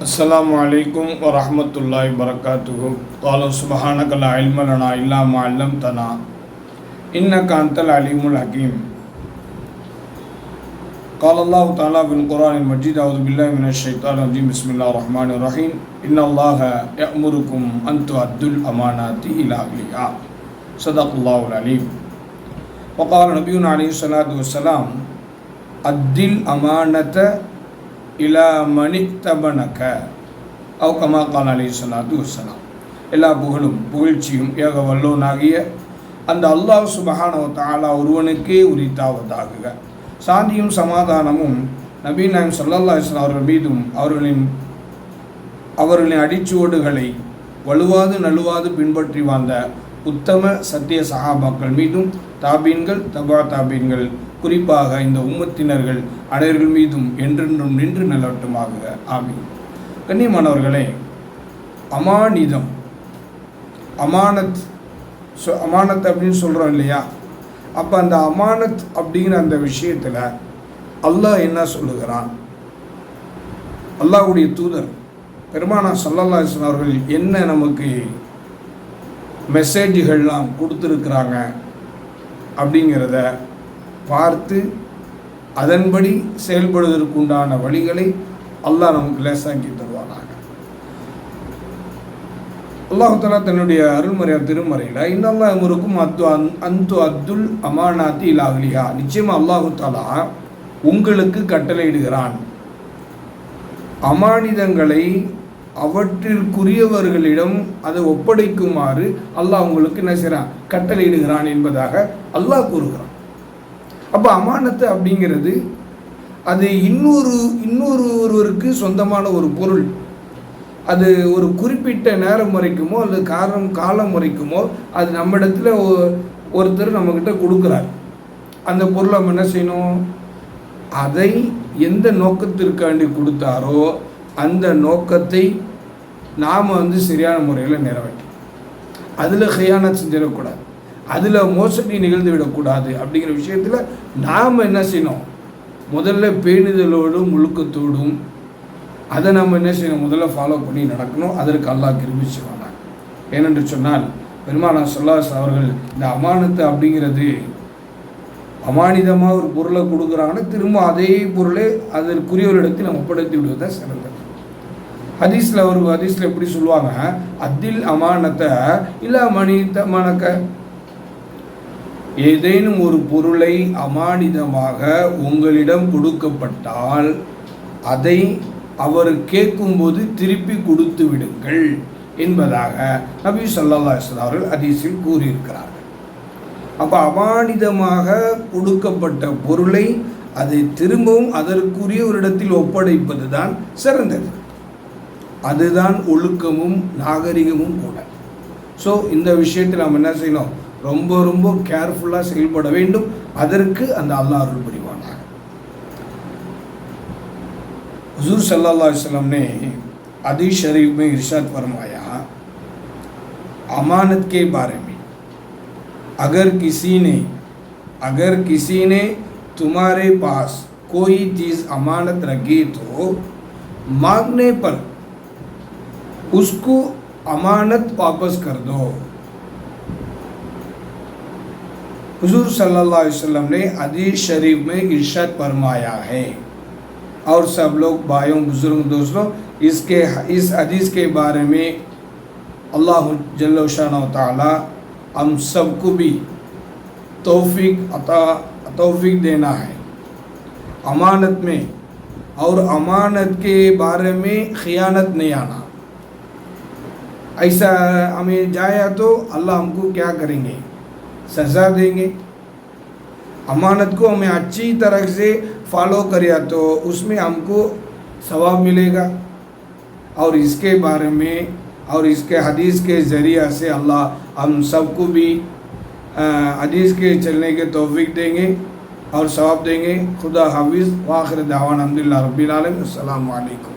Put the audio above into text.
السلام عليكم ورحمة الله وبركاته. قال سبحانك لا علم لنا إلا ما علمتنا. إنك أنت العليم الحكيم. قال الله تعالى في القرآن المجيد أعوذ بالله من الشيطان الرجيم. بسم الله الرحمن الرحيم. إن الله يأمركم أن تؤدوا الأمانات إلى أهلها. صدق الله العليم. وقال نبينا عليه الصلاة والسلام أدي الأمانة இலா மணி தபனக அவ் கமா கால் அலி சலாத்து வசலாம் எல்லா புகழும் புகழ்ச்சியும் ஏக வல்லோனாகிய அந்த அல்லாஹ் சுபஹானவ தாலா ஒருவனுக்கே உரித்தாவதாகுக சாந்தியும் சமாதானமும் நபீ நாயம் சல்லல்லா இஸ்லாம் அவர்கள் மீதும் அவர்களின் அவர்களின் அடிச்சுவடுகளை வலுவாது நழுவாது பின்பற்றி வாழ்ந்த உத்தம சத்திய சகாபாக்கள் மீதும் தாபீன்கள் தபா தாபீன்கள் குறிப்பாக இந்த உம்மத்தினர்கள் அனைவர்கள் மீதும் என்றென்றும் நின்று நிலவட்டுமாக. ஆமீன். கண்ணியமானவர்களே அமானிதம் அமானத் சொ அமானத் அப்படின்னு சொல்கிறோம் இல்லையா? அப்போ அந்த அமானத் அப்படிங்கிற அந்த விஷயத்தில் அல்லாஹ் என்ன சொல்லுகிறான்? அல்லாஹ்வுடைய தூதர் பெருமானா சல்லல்லா அவர்கள் என்ன நமக்கு மெசேஜ்கள்லாம் கொடுத்துருக்குறாங்க அப்படிங்கிறத பார்த்து அதன்படி செயல்படுவதற்கு உண்டான வழிகளை அல்லாஹ் நமக்கு லேசாக்கி தருவானாக. அல்லாஹாலா தன்னுடைய அருள்மறையா திருமறையில் இன்னல்லாஹ் இவருக்கும் அத்து அந் அந்து அத்துல் அமானாத்தி இலாகலியா நிச்சயமாக அல்லாஹு தாலா உங்களுக்கு கட்டளையிடுகிறான். அமானிதங்களை அவற்றிற்குரியவர்களிடம் அதை ஒப்படைக்குமாறு அல்லாஹ் உங்களுக்கு என்ன செய்கிறான் கட்டளையிடுகிறான் என்பதாக அல்லாஹ் கூறுகிறான். அப்போ அமானத்து அப்படிங்கிறது அது இன்னொரு இன்னொரு ஒருவருக்கு சொந்தமான ஒரு பொருள். அது ஒரு குறிப்பிட்ட நேரம் வரைக்குமோ அல்லது காரணம் காலம் வரைக்குமோ அது நம்ம இடத்துல ஒருத்தர் நம்மக்கிட்ட கொடுக்குறார். அந்த பொருளை நம்ம என்ன செய்யணும்? அதை எந்த நோக்கத்திற்காண்டி கொடுத்தாரோ அந்த நோக்கத்தை நாம் வந்து சரியான முறையில் நிறைவேற்றணும். அதில் ஹையான செஞ்சிடக்கூடாது. அதில் மோசடி நிகழ்ந்து விடக்கூடாது அப்படிங்கிற விஷயத்தில் நாம் என்ன செய்யணும்? முதல்ல பேணுதலோடும் முழுக்கத்தோடும் அதை நம்ம என்ன செய்யணும்? முதல்ல ஃபாலோ பண்ணி நடக்கணும். அதற்கு அல்லாஹ் கிருமிச்சு செய்வாங்க ஏனென்று சொன்னால் பெருமானா சொல்லாஸ் அவர்கள் இந்த அமானத்து அப்படிங்கிறது அமானிதமாக ஒரு பொருளை கொடுக்குறாங்கன்னா திரும்ப அதே பொருளை அதற்குரியவரிடத்தில் இடத்தில் ஒப்படுத்தி விடுவதை சிறந்தது. ஹதீஸில் ஒரு ஹதீஸில் எப்படி சொல்லுவாங்க? அதில் அமானத்தை இல்லை அமானித மணக்க ஏதேனும் ஒரு பொருளை அமானிதமாக உங்களிடம் கொடுக்கப்பட்டால் அதை அவர் கேட்கும்போது திருப்பி கொடுத்து விடுங்கள் என்பதாக நபி சொல்லா அவர்கள் ஹதீஸில் கூறியிருக்கிறார்கள். அப்போ அமானிதமாக கொடுக்கப்பட்ட பொருளை அதை திரும்பவும் அதற்குரிய ஒரு இடத்தில் ஒப்படைப்பது தான் சிறந்தது அதுதான் ஒழுக்கமும் நாகரிகமும் கூட ஸோ இந்த விஷயத்தில் நம்ம என்ன செய்யணும் ரொம்ப ரொம்ப கேர்ஃபுல்லாக செயல்பட வேண்டும் அதற்கு அந்த அல்லாஹ் அருள் புரிவானாக हजूर सल्लल्लाहु अलैहि वसल्लम ने अदी शरीफ में इरशाद फरमाया अमानत के बारे में اگر کسی نے اگر کسی نے تمہارے پاس کوئی چیز امانت رکھی تو مانگنے پر اس کو امانت واپس کر دو۔ حضور صلی اللہ علیہ وسلم نے حدیث شریف میں ارشاد فرمایا ہے۔ اور سب لوگ بھائیوں بزرگ دوستوں، اس کے اس عدیث کے بارے میں اللہ جل و تعالی ہم سب کو بھی توفیق عطا، توفیق دینا ہے۔ امانت میں اور امانت کے بارے میں خیانت نہیں آنا۔ ایسا ہمیں جایا تو اللہ ہم کو کیا کریں گے؟ سزا دیں گے۔ امانت کو ہمیں اچھی طرح سے فالو کریا تو اس میں ہم کو ثواب ملے گا۔ اور اس کے بارے میں اور اس کے حدیث کے ذریعہ سے اللہ ہم سب کو بھی حدیث کے چلنے کے توفیق دیں گے اور ثواب دیں گے۔ خدا حافظ واخر دعوان الحمد للہ رب العالم السلام علیکم۔